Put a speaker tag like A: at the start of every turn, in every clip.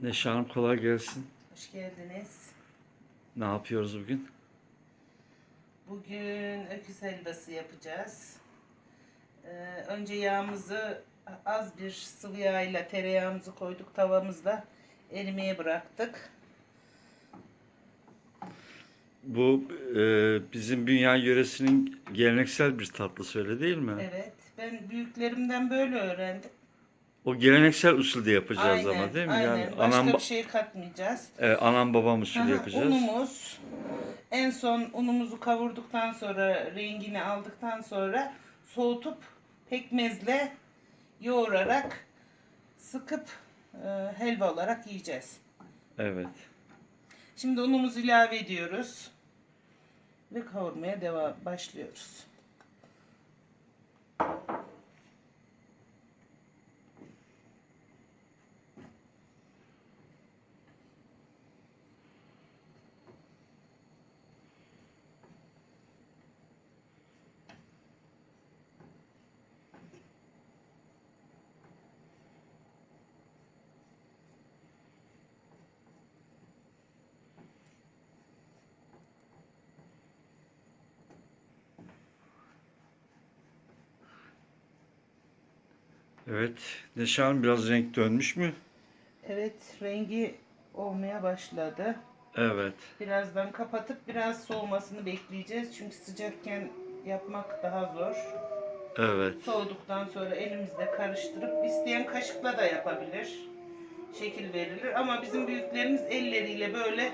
A: Neşe Hanım kolay gelsin.
B: Hoş geldiniz.
A: Ne yapıyoruz bugün?
B: Bugün öküz helvası yapacağız. Ee, önce yağımızı az bir sıvı yağ ile tereyağımızı koyduk tavamızda erimeye bıraktık.
A: Bu e, bizim dünya yöresinin geleneksel bir tatlısı öyle değil mi?
B: Evet. Ben büyüklerimden böyle öğrendim.
A: O geleneksel usulde yapacağız
B: aynen,
A: ama değil mi?
B: Aynen.
A: Yani
B: Başka
A: anam,
B: bir şey katmayacağız.
A: e, anam babam usulü yapacağız.
B: Unumuz. En son unumuzu kavurduktan sonra rengini aldıktan sonra soğutup pekmezle yoğurarak sıkıp e, helva olarak yiyeceğiz.
A: Evet.
B: Şimdi unumuzu ilave ediyoruz ve kavurmaya devam başlıyoruz.
A: Evet. Neşe Hanım biraz renk dönmüş mü?
B: Evet, rengi olmaya başladı.
A: Evet.
B: Birazdan kapatıp biraz soğumasını bekleyeceğiz. Çünkü sıcakken yapmak daha zor.
A: Evet.
B: Soğuduktan sonra elimizde karıştırıp isteyen kaşıkla da yapabilir. Şekil verilir ama bizim büyüklerimiz elleriyle böyle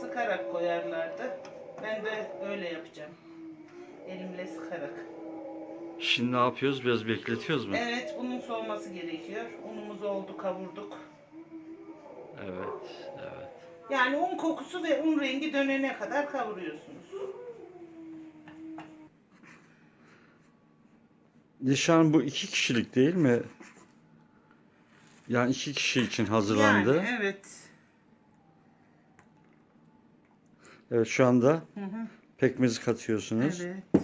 B: sıkarak koyarlardı. Ben de öyle yapacağım. Elimle sıkarak.
A: Şimdi ne yapıyoruz? Biraz bekletiyoruz mu?
B: Evet, unun soğuması gerekiyor. Unumuz oldu, kavurduk.
A: Evet. Evet.
B: Yani un kokusu ve un rengi dönene kadar kavuruyorsunuz.
A: Hanım bu iki kişilik değil mi? Yani iki kişi için hazırlandı.
B: Yani evet.
A: Evet şu anda
B: Hı hı.
A: pekmezi katıyorsunuz.
B: Evet.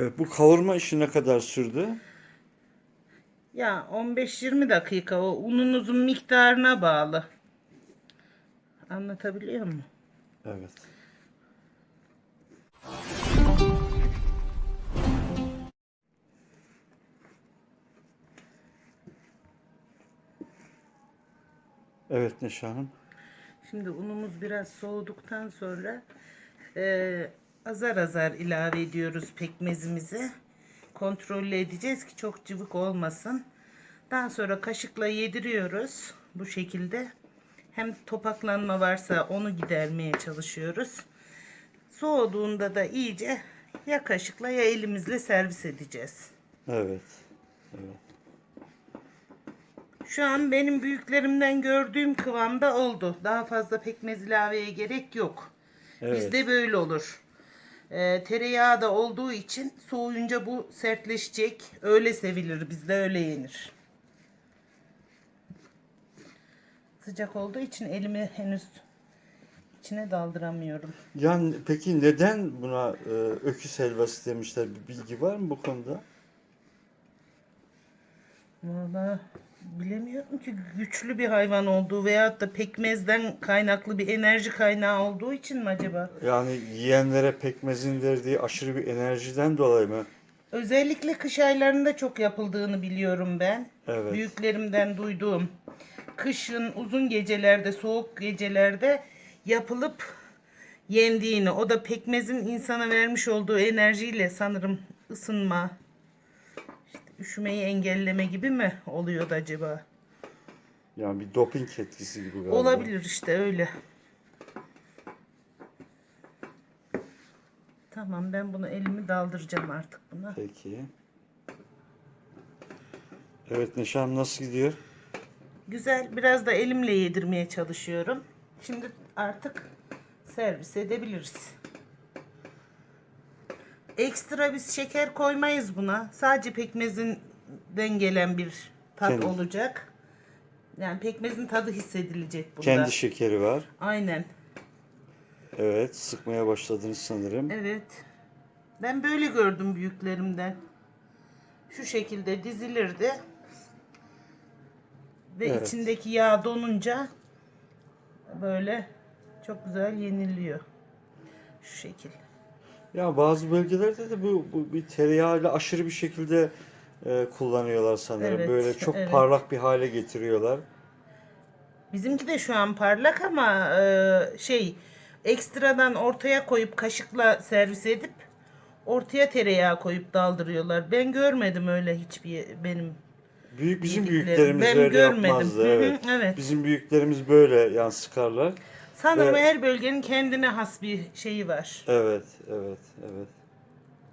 A: Evet, bu kavurma işi ne kadar sürdü?
B: Ya 15-20 dakika o ununuzun miktarına bağlı. Anlatabiliyor muyum?
A: Evet. Evet Neşe Hanım.
B: Şimdi unumuz biraz soğuduktan sonra eee, azar azar ilave ediyoruz pekmezimizi. Kontrollü edeceğiz ki çok cıvık olmasın. Daha sonra kaşıkla yediriyoruz bu şekilde. Hem topaklanma varsa onu gidermeye çalışıyoruz. Soğuduğunda da iyice ya kaşıkla ya elimizle servis edeceğiz.
A: Evet. Evet.
B: Şu an benim büyüklerimden gördüğüm kıvamda oldu. Daha fazla pekmez ilaveye gerek yok.
A: Evet.
B: Bizde böyle olur. Ee, tereyağı da olduğu için soğuyunca bu sertleşecek. Öyle sevilir. Bizde öyle yenir. Sıcak olduğu için elimi henüz içine daldıramıyorum.
A: Yani peki neden buna e, öküz helvası demişler? Bir bilgi var mı bu konuda?
B: Valla bilemiyorum ki güçlü bir hayvan olduğu veyahut da pekmezden kaynaklı bir enerji kaynağı olduğu için mi acaba?
A: Yani yiyenlere pekmezin verdiği aşırı bir enerjiden dolayı mı?
B: Özellikle kış aylarında çok yapıldığını biliyorum ben.
A: Evet.
B: Büyüklerimden duyduğum. Kışın uzun gecelerde, soğuk gecelerde yapılıp yendiğini, o da pekmezin insana vermiş olduğu enerjiyle sanırım ısınma, üşümeyi engelleme gibi mi oluyordu acaba?
A: Yani bir doping etkisi gibi galiba.
B: Olabilir işte öyle. Tamam ben bunu elimi daldıracağım artık buna.
A: Peki. Evet Neşe Hanım nasıl gidiyor?
B: Güzel. Biraz da elimle yedirmeye çalışıyorum. Şimdi artık servis edebiliriz. Ekstra biz şeker koymayız buna. Sadece pekmezinden gelen bir tat
A: Kendi-
B: olacak. Yani pekmezin tadı hissedilecek bunda.
A: Kendi şekeri var.
B: Aynen.
A: Evet, sıkmaya başladınız sanırım.
B: Evet. Ben böyle gördüm büyüklerimden. Şu şekilde dizilirdi. Ve
A: Evet.
B: içindeki yağ donunca böyle çok güzel yeniliyor. Şu şekil.
A: Ya bazı bölgelerde de bu, bu bir tereyağıyla aşırı bir şekilde e, kullanıyorlar sanırım.
B: Evet,
A: Böyle çok
B: evet.
A: parlak bir hale getiriyorlar.
B: Bizimki de şu an parlak ama e, şey ekstradan ortaya koyup kaşıkla servis edip ortaya tereyağı koyup daldırıyorlar. Ben görmedim öyle hiçbir benim
A: Büyük bizim büyüklerimiz
B: Ben
A: öyle
B: görmedim.
A: yapmazdı.
B: Hı hı,
A: Evet.
B: evet.
A: Bizim büyüklerimiz böyle yani sıkarlar.
B: Sanırım
A: Ve-
B: her bölgenin kendine has bir şeyi var.
A: Evet, evet, evet.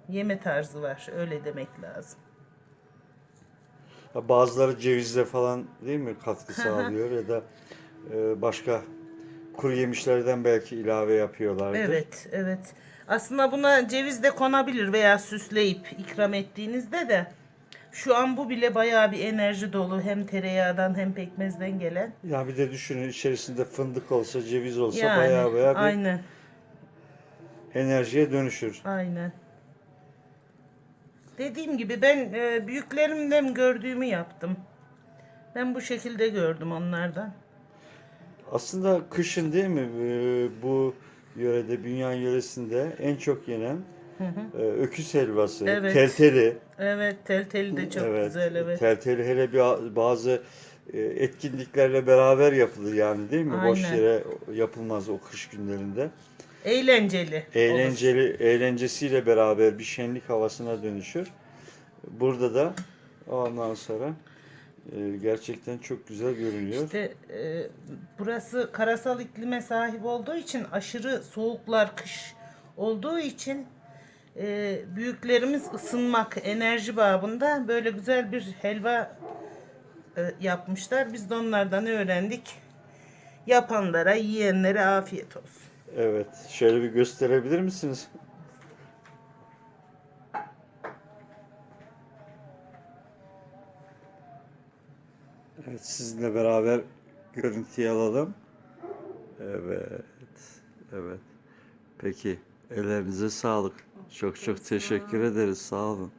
B: Yeme tarzı var. Öyle demek lazım.
A: Bazıları cevizle falan değil mi katkı sağlıyor ya da e, başka kuru yemişlerden belki ilave yapıyorlardı.
B: Evet, evet. Aslında buna ceviz de konabilir veya süsleyip ikram ettiğinizde de şu an bu bile bayağı bir enerji dolu. Hem tereyağından hem pekmezden gelen.
A: Ya bir de düşünün içerisinde fındık olsa, ceviz olsa
B: Yani
A: bayağı bayağı bir
B: aynen,
A: enerjiye dönüşür.
B: aynen. Dediğim gibi ben e, büyüklerimden gördüğümü yaptım. Ben bu şekilde gördüm onlardan.
A: Aslında kışın değil mi e, bu yörede, Bünyan yöresinde en çok yenen e, öküz helvası,
B: Evet.
A: telteli.
B: Evet, telteli de çok
A: Evet,
B: güzel evet.
A: Telteli hele bir bazı e, etkinliklerle beraber yapılır yani değil mi? Boş
B: Aynen.
A: yere yapılmaz o kış günlerinde.
B: Eğlenceli. olur.
A: Eğlenceli, eğlencesiyle beraber bir şenlik havasına dönüşür. Burada da ondan sonra e, gerçekten çok güzel görünüyor.
B: İşte e, burası karasal iklime sahip olduğu için aşırı soğuklar kış olduğu için e, büyüklerimiz ısınmak enerji babında böyle güzel bir helva e, yapmışlar. Biz de onlardan öğrendik. Yapanlara, yiyenlere afiyet olsun.
A: Evet, şöyle bir gösterebilir misiniz? Evet, sizinle beraber görüntüyü alalım. Evet, evet. Peki, ellerinize sağlık. Çok çok teşekkür ederiz. Sağ olun.